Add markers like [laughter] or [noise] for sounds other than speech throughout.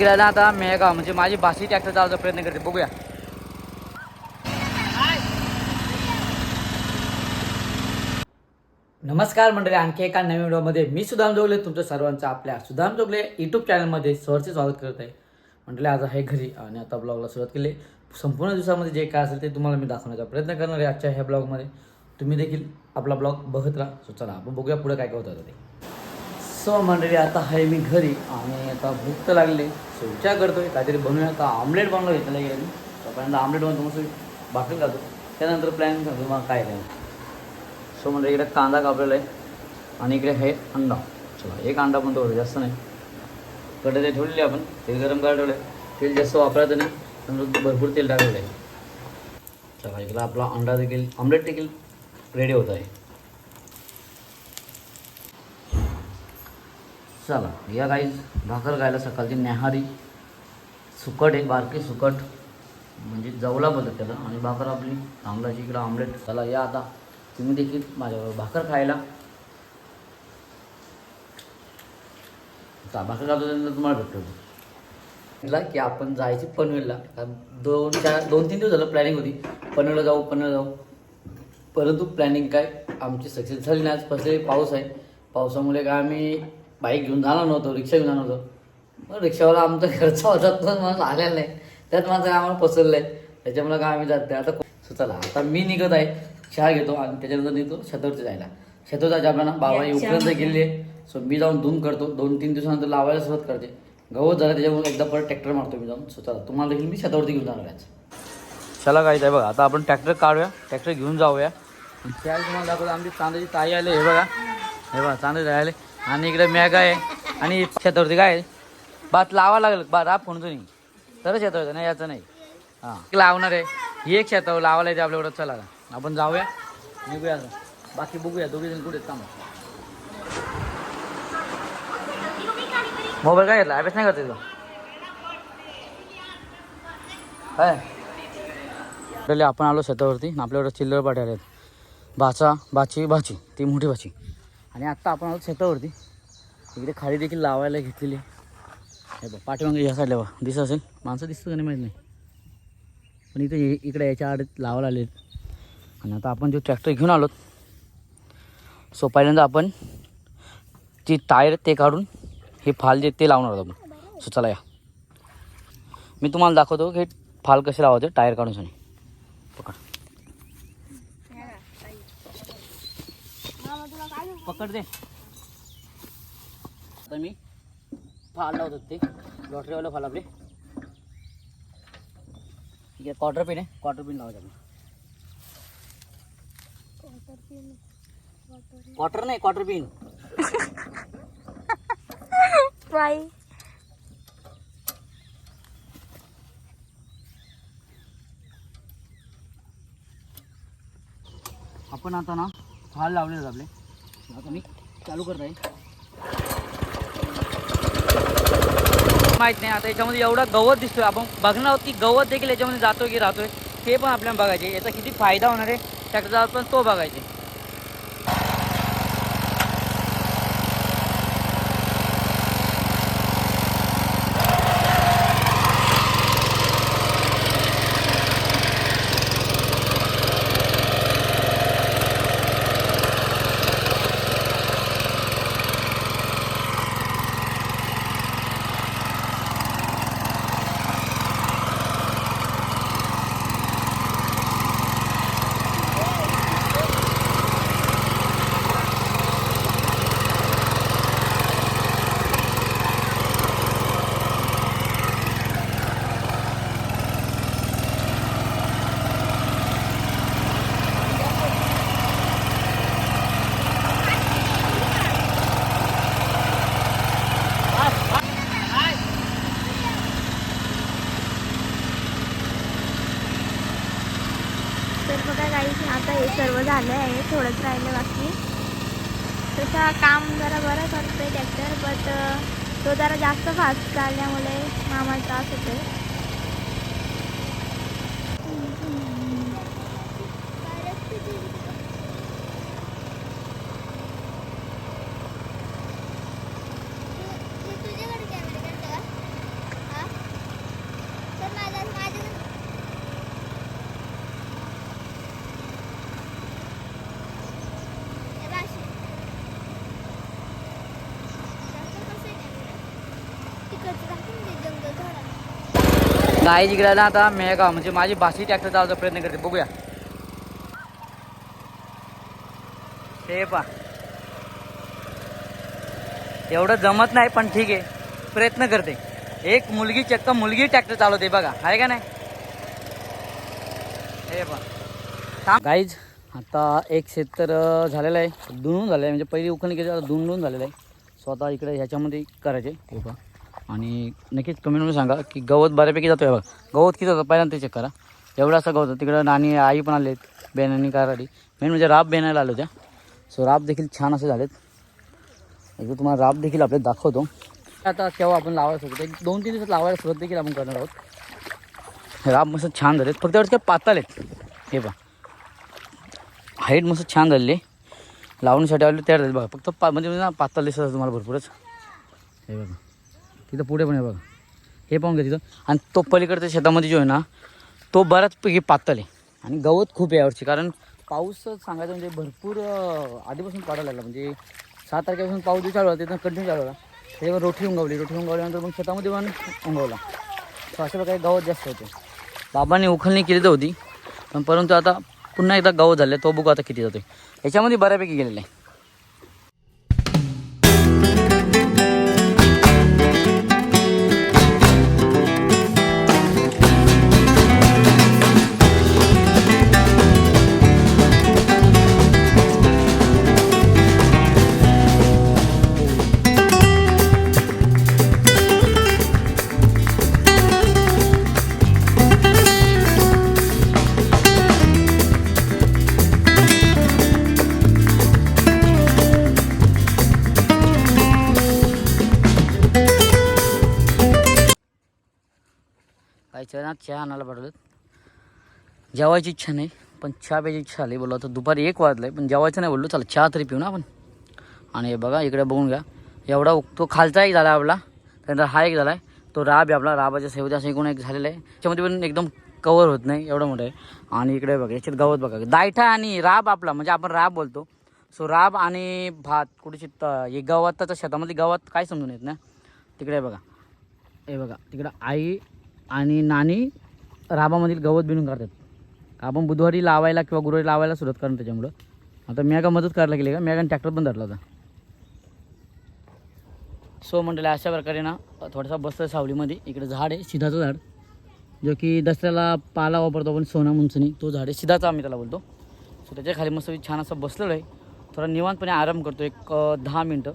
गेला ना आता मेळगाव म्हणजे माझी भाषी ट्रॅक्टर जायचा प्रयत्न करते. बघूया. नमस्कार मंडळी आणखी एका नवीन व्हिडिओमध्ये मी सुदाम जोगले तुमचं सर्वांचं आपल्या सुदाम जोगले यूट्यूब चॅनलमध्ये सहरचे स्वागत करत आहे. मंडळी आज आहे घरी आणि आता ब्लॉगला सुरुवात केली. संपूर्ण दिवसामध्ये जे काय असेल ते तुम्हाला मी दाखवण्याचा प्रयत्न करणार आहे आजच्या ह्या ब्लॉगमध्ये तुम्ही देखील आपला ब्लॉग बघत राहा. सो चला आपण बघूया पुढे काय काय होतं ते. सो मंडळी आता आहे मी घरी आणि आता भूक तर लागली. सो विचार करतोय काहीतरी बनवूया. आता ऑमलेट बनवलं घेतलं गेलं मी. तोपर्यंत ऑमलेट बनवतो मस्त भाकरी घालतो त्यानंतर प्लॅन करतो मग काय काय सो म्हणजे इकडे कांदा कापलेला आहे आणि इकडे आहे अंडा. चला एक अंडा पण तो जास्त नाही. कडे ते ठेवलेली आपण. तेल गरम करायला ठेवलं तेल जास्त वापरायचं नाही. समजा भरपूर तेल टाकलेलं आहे. चला इकडे आपला अंडा देखील ऑमलेट देखील रेडी होत आहे. चला या गाईज भाकर खायला सकाळची न्याहारी. सुकट आहे बारकी सुकट म्हणजे जवला बोलतात त्याला. आणि भाकर आपली तांबडाची इकडं आमलेट चला या आता. तुम्ही देखील माझ्याबरोबर भाकर खायला. चा- भाकर खातो तुम्हाला भेटतो. म्हटलं की आपण जायची पनवेलला. दोन चार दोन तीन दिवस झालं प्लॅनिंग होती. पनवेलला जाऊ पनवेलला जाऊ. परंतु प्लॅनिंग काय? आमची सक्सेस झाली नाही. आज फसले पाऊस आहे. पावसामुळे काय आम्ही बाईक घेऊन जाणार नव्हतो रिक्षा घेऊन जाणार नव्हतो. मग रिक्षावाला आमचा खर्च होता तो मला आलेला नाही. त्यात माझं आम्हाला पसरलं आहे त्याच्यामुळे काय आम्ही जात नाही. आता चला आता मी निघत आहे चहा घेतो आणि त्याच्यानंतर निघतो शतवरती जायला. शतवर जायचं आपल्याला बाबा उपरांत गेलेली आहे. सो मी जाऊन धुवून करतो. दोन तीन दिवसानंतर लावायला सुरुवात करते. गवत झालं त्याच्यामुळे एकदा परत ट्रॅक्टर मारतो मी जाऊन. सो चला तुम्हाला देखील मी शतावरती घेऊन जाणार आहे चला काय आहे बघा आता आपण ट्रॅक्टर काढूया. ट्रॅक्टर घेऊन जाऊया. त्यावेळी तुम्हाला दाखवतो आमची चांदाची ताई आले हे बघा. हे बघा चांदे आले. आणि इकडे मॅग आहे. आणि शेतावरती काय भात लावा लागेल. बा राब फोनतो नाही तरच शेतावर नाही याचं नाही. हां. लावणार आहे. ही एक शेतावर लावायला येते आपल्याकडं. चला. आपण जाऊया. निघूया बाकी बघूया. दोघे जण कुठे काम मोबाईल काय घेतला? अभ्यास नाही करते तो काय? पहिले आपण आलो शेतावरती. आपल्याकडे चिल्लर पाठवले आहेत भाचा बाची भाची. ती मोठी भाची. आणि आत्ता आपण आलो शेतावरती इकडे खाली देखील लावायला घेतलेली आहे. हे बघ पाठीमागे या साईडला बघ. दिसत असेल? माणसं दिसतं का नाही माहीत नाही. पण इथे हे- इकडे याच्या आड लावायला आले आणि आता आपण जो ट्रॅक्टर घेऊन आलो सो पहिल्यांदा आपण ती टायर ते काढून हे फाल जे ते लावणार आहोत आपण. सो चला या. मी तुम्हाला दाखवतो की हे फाल कसे लावायचं टायर काढून सनी पकड. पकड दे. आता मी फाल लावत होते. लॉटरीवाला फाल आपले. ठीक आहे क्वार्टर पिन आहे. क्वार्टर पिन लावायचं आपण क्वार्टर नाही क्वार्टर पिन बाई. आपण आता ना फाल लावले आपले. आता मी चालू करत आहे. माहीत नाही आता याच्यामध्ये एवढा गवत दिसतोय. आपण बघणार आहोत की गवत देखील याच्यामध्ये जातोय की राहतोय ते पण आपल्याला बघायचे याचा किती फायदा होणार आहे त्याचा पण तो बघायचे तर बघा काही आता हे सर्व झालं आहे थोडंच राहिलं बाकी. तसं काम जरा बरं आहे ट्रॅक्टर बट तो जरा जास्त फास्ट चालल्यामुळे मामाला त्रास होतोय. नाही जिकडे ना आता मेळगाव म्हणजे माझी बासी ट्रॅक्टर चालवचा प्रयत्न करते. बघूया. हे पा एवढं जमत नाही पण ठीक आहे. प्रयत्न करते. एक मुलगी चक्क मुलगी ट्रॅक्टर चालवते बघा. आहे का नाही? हे पा गाईज आता एक शेत तर झालेलं आहे. दोन झालेलं आहे. म्हणजे पहिली उखळणी केली आता दोन दुन झालेलं आहे. स्वतः इकडे ह्याच्यामध्ये करायचे. हे पहा. आणि नक्कीच कमेंटमध्ये सांगा की गवत बऱ्यापैकी जातो. आहे बघा गवत किती जातं? पहिल्यांदा ते चेक करा. एवढं असं गवत होतं. तिकडं नानी आई पण आले आहेत बेनानी काराडी मेन म्हणजे राब बेनायला आलो होत्या सो राब देखील छान असे झालेत. एकदा तुम्हाला राब देखील आपले दाखवतो. आता केव्हा आपण लावायला सुरू एक दोन तीन दिवसात लावायला सुरुवात देखील आपण करणार आहोत. राब मस्त छान झालेत. फक्त एवढं काय पातळ आहेत. हे बघा हाईट मस्त छान झालेली लावण्यासाठी आले तयार झाले. बघा फक्त पा म्हणजे ना पातळ दिसत तुम्हाला भरपूरच. हे बघा. तिथं पुढे पण आहे बघा. हे पाहून घ्या तिथं. आणि तो पलीकडच्या शेतामध्ये जो आहे ना तो बऱ्याचपैकी पातळ आहे. आणि गवत खूप आहे यावरची कारण पाऊस सांगायचं म्हणजे भरपूर आधीपासून पडायला लागला. म्हणजे सात तारखेपासून पाऊस जो चालू होता तिथं कंटिन्यू चालू होता. त्याच्यावर रोठी उंगवली. रोठी उंगवल्यानंतर मग शेतामध्ये पण उंगवला. सो अशा प्रकारे गवत जास्त होते. बाबांनी उखलणी केली तर होती. पण परंतु आता पुन्हा एकदा गवत झालं तो बघू आता किती जातोय. याच्यामध्ये बऱ्यापैकी गेलेला आहे. ना चहा आणायला पाठवलं जेवायची इच्छा नाही पण चहा प्यायची इच्छा आली. बोललो आता दुपारी एक वाजलं आहे पण जेवायचं नाही बोललो. चला चहा तरी पिऊ ना आपण. आणि हे बघा इकडे बघून घ्या. एवढा तो खालचा एक झाला आपला. त्यानंतर हा एक झाला आहे तो राब आहे आपला. राबाच्या सेवते असं एकूण एक झालेला आहे. त्याच्यामध्ये पण एकदम कवर होत नाही एवढं मोठं आहे. आणि इकडे बघा याच्यात गवत बघा. दायठा आणि राब आपला म्हणजे आपण राब बोलतो. सो राब आणि भात कुठे हे गवताच्या शेतामध्ये गवत काय समजून येत ना तिकडे बघा. हे बघा तिकडं आई आणि नाणी राबामधील गवत बिनून काढतात. आपण बुधवारी लावायला किंवा गुरुवारी लावायला सुरुवात करणार त्याच्यामुळं. आता मेगा मदत करायला गेली का? मेगाने ट्रॅक्टर पण धरला होता. सो मंडळी अशा प्रकारे ना थोडासा बसतं सावलीमध्ये. इकडे झाड आहे सिधाचं झाड. जो की दसऱ्याला पाला वापरतो आपण सोना मुंचणी तो झाड आहे सिधाचा आम्ही त्याला बोलतो. सो त्याच्याखाली मस्त छान असं बसलेलं आहे. थोडा निवांतपणे आराम करतो एक दहा मिनटं.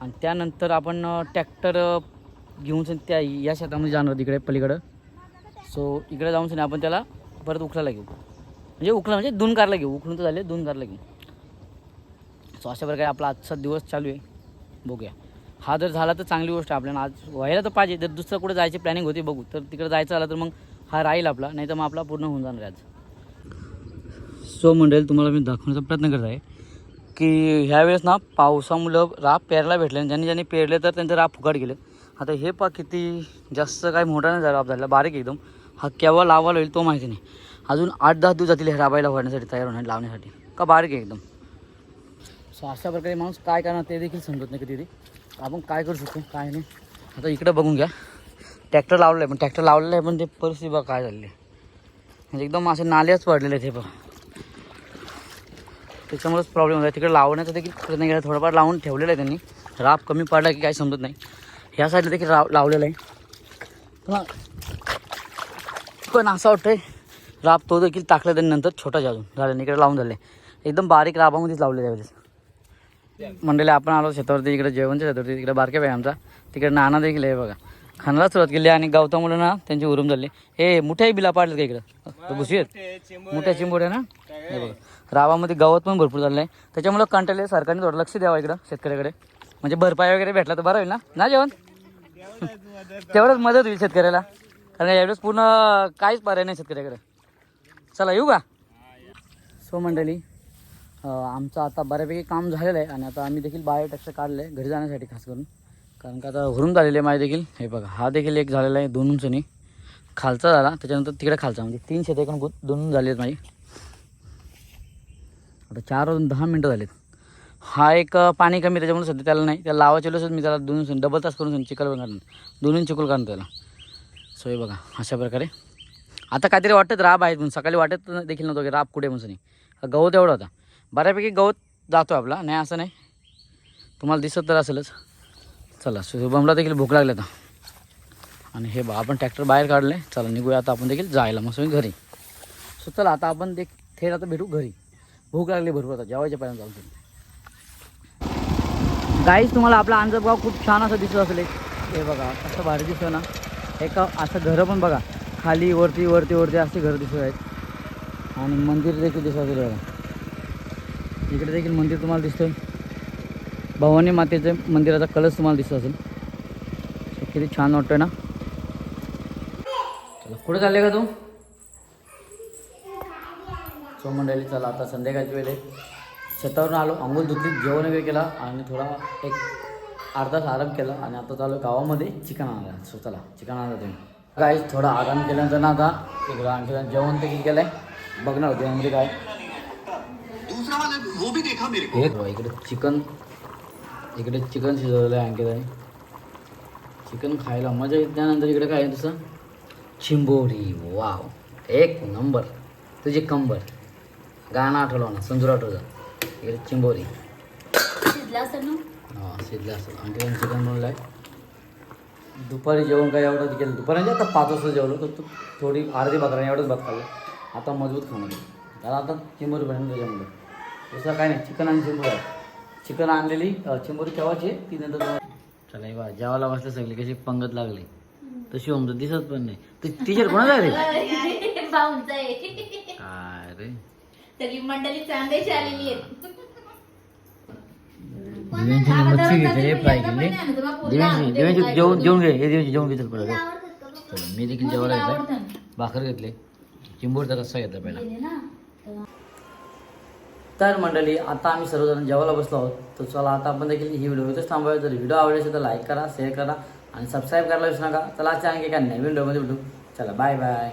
आणि त्यानंतर आपण ट्रॅक्टर घेऊन सण त्या या शेतामध्ये जाणार तिकडे पलीकडं. सो इकडे जाऊन सण आपण त्याला परत उखलायला घेऊ. म्हणजे उखला म्हणजे दोन कारला घेऊ. उखलून तर झाले दोन कारला घेऊ. सो अशा प्रकारे आपला आजचा दिवस चालू आहे. बघूया. हा जर झाला तर चांगली गोष्ट आहे. आपल्याला आज व्हायला तर पाहिजे. जर दुसरं कुठे जायची प्लॅनिंग होती बघू. तर तिकडे जायचं आलं तर मग हा राहील आपला. नाही तर मग आपला पूर्ण होऊन जाणार आज. सो मंडळी तुम्हाला मी दाखवण्याचा प्रयत्न करत आहे की ह्यावेळेस ना पावसामुळं राब पेरायला भेटले. आणि ज्यांनी ज्यांनी पेरले तर त्यांचं राब फुकट गेले. आता हे पा किती जास्त काय मोठा नाही झाला झाला. बारीक एकदम. हा केव्हा लावायला होईल तो माहिती नाही. अजून आठ दहा दिवस जातील हे राबायला होण्यासाठी तयार होणार लावण्यासाठी. का बारीक आहे एकदम. सो अशा प्रकारे माणूस काय करणार ते देखील समजत नाही कधी आपण काय करू शकतो काय नाही. आता इकडं बघून घ्या. ट्रॅक्टर लावलेलं आहे पण ट्रॅक्टर लावलेलं आहे पण ते परिस्थिती बघा काय झालेली म्हणजे एकदम असे नाल्याच पडलेले आहेत बघा त्याच्यामुळेच प्रॉब्लेम होता तिकडे लावण्याचा देखील प्रयत्न केला थोडंफार लावून ठेवलेलं आहे त्यांनी. राब कमी पडला की काय समजत नाही. ह्या साईडला देखील राव लावलेलं आहे. पण असं वाटतंय राब तो देखील टाकला त्यांनी नंतर छोटा जाजून झाल्याने इकडे लावून झाले. एकदम बारीक राबामध्येच लावले त्यावेळेस मंडळी आपण आलो शेतावरती इकडे जेवणच्या शेतावरती तिकडे बारक्या व्यायामचा आमचा तिकडे नाना देखील आहे बघा. खानाला सुरुवात केली आणि गवतामुळे ना त्यांची उरूम झाली. हे मोठ्याही बिला पाडले का इकडं? भुशी आहेत मोठ्या चिंबोड्या ना? हे बघा. रावामध्ये गवत पण भरपूर झालं आहे. त्याच्यामुळं कंटाळले सरकारने थोडं लक्ष द्यावं इकडं शेतकऱ्याकडे. म्हणजे भरपाई वगैरे भेटला तर बरं होईल ना? ना जेवण? तेवढंच मदत होईल शेतकऱ्याला. कारण यावेळेस पूर्ण काहीच पर्याय नाही शेतकऱ्याकडे. चला येऊ का? सो मंडळी आमचं आता बऱ्यापैकी काम झालेलं आहे आणि आता आम्ही देखील बायोटॅक्स काढलं आहे घरी जाण्यासाठी खास करून. कारण का आता हुरून झालेले आहे माझे देखील. हे बघा हा देखील एक झालेला आहे दोन उंचनी. खालचा झाला त्याच्यानंतर तिकडे खालचा म्हणजे तीन शेत एकूण दोन झाले आहेत माझी आता चार वाजून दहा मिनटं झालेत. हा एक पाणी कमी त्याच्यामुळे सध्या त्याला नाही. त्याला लावायचे असं मी त्याला दोन डबल तास करून चिकल काढून दोन्ही चिकल काढून त्याला. सो हे बघा अशा प्रकारे. आता काहीतरी वाटत राब आहेत म्हणून. सकाळी वाटत देखील नव्हतं की राब कुठे म्हणून नाही गवत एवढा होता. बऱ्यापैकी गवत जातो आपला नाही असं नाही. तुम्हाला दिसत तर असेलच. चला शुभमला देखील भूक लागली आता. आणि हे बा आपण ट्रॅक्टर बाहेर काढले चला निघूया आता आपण देखील जायला. मग घरी. सो चला आता आपण देख थेट आता भेटू घरी. भूक लागली भरपूर आता. जेवायच्या पर्यंत जाऊ गाईच तुम्हाला आपला अंजपगाव खूप छान असं दिसत असेल. हे बघा असं भारी दिसतं ना. एका असं घरं पण बघा. खाली वरती वरती वरती असे घरं दिसत आहेत. आणि मंदिर देखील दिसत असेल बघा. इकडे देखील मंदिर तुम्हाला दिसतंय. भवानी मातेचं मंदिराचा कलश तुम्हाला दिसत असेल. किती छान वाटतोय ना. चला कुठे चालले का तू? सो मंडळी चला आता संध्याकाळची वेळ आहे. शेतावरून आलो आंघोळ धुतली जेवण वगैरे केला आणि थोडा एक अर्धा तास आराम केला आणि आता चालू गावामध्ये चिकन आणायला सो चला चिकन आणायला तुम्ही. काय थोडा आराम केल्यानंतर ना आता. इकडं आणखी जेवण देखील केलं आहे बघणार होते म्हणजे काय. दूसरा वाला वो भी देखा मेरे को. हे बघा, इकडे चिकन इकडे चिकन शिजवलेलं आहे आणखी चिकन खायला मजा येते त्यानंतर इकडे काय आहे तसं? चिंबोरी वाव. एक नंबर. तुझी कंबर. गाणं आठवलं ना संजूर आठवलं. इकडे चिंबोरी. शिजला असेल ना? हां शिजलं असेल. चिकन बनवलं आहे दुपारी जेवण काय एवढं केलं? दुपारी म्हणजे आता पाच वाजता जेवलो तर तू थोडी अर्धी भाकर आणि एवढंच भात खाल्लं. आता मजबूत खाणं त्याला आता चिंबोरी बनवून त्याच्यामुळे दुसरं काय नाही चिकन आणि चिंबोरी. आहे चिकन आणलेली चिंबोरी केव्हाची? आहे ती नंतर चला बा जेवायला बसलं सगळी कशी पंगत लागली. तशी होम दिसत पण नाही. ती टीचर कोणाला रे [laughs] भाऊंचा आहे. काय रे? सगळी मंडळी चांदायची आलेली आहे दिव्यांची मच्छी घेतली फ्राय केली दिव्यांची दिव्यांची जेवण जेवण घे हे दिव्यांची जेवण घेतलं चला मी देखील जेवायला घेतलं भाकर घेतली. चिंबोरचा रस्सा घेतला पहिला. तर मंडळी आता आम्ही सर्वजण जेवायला बसलो आहोत. तर चला आता आपण देखील ही व्हिडिओ इथेच थांबूया जर व्हिडिओ आवडले असेल तर लाईक करा शेअर करा आणि सबस्क्राईब करायला विसरू नका. चला आजच्या आणखी काय नवीन व्हिडिओमध्ये भेटू. चला बाय बाय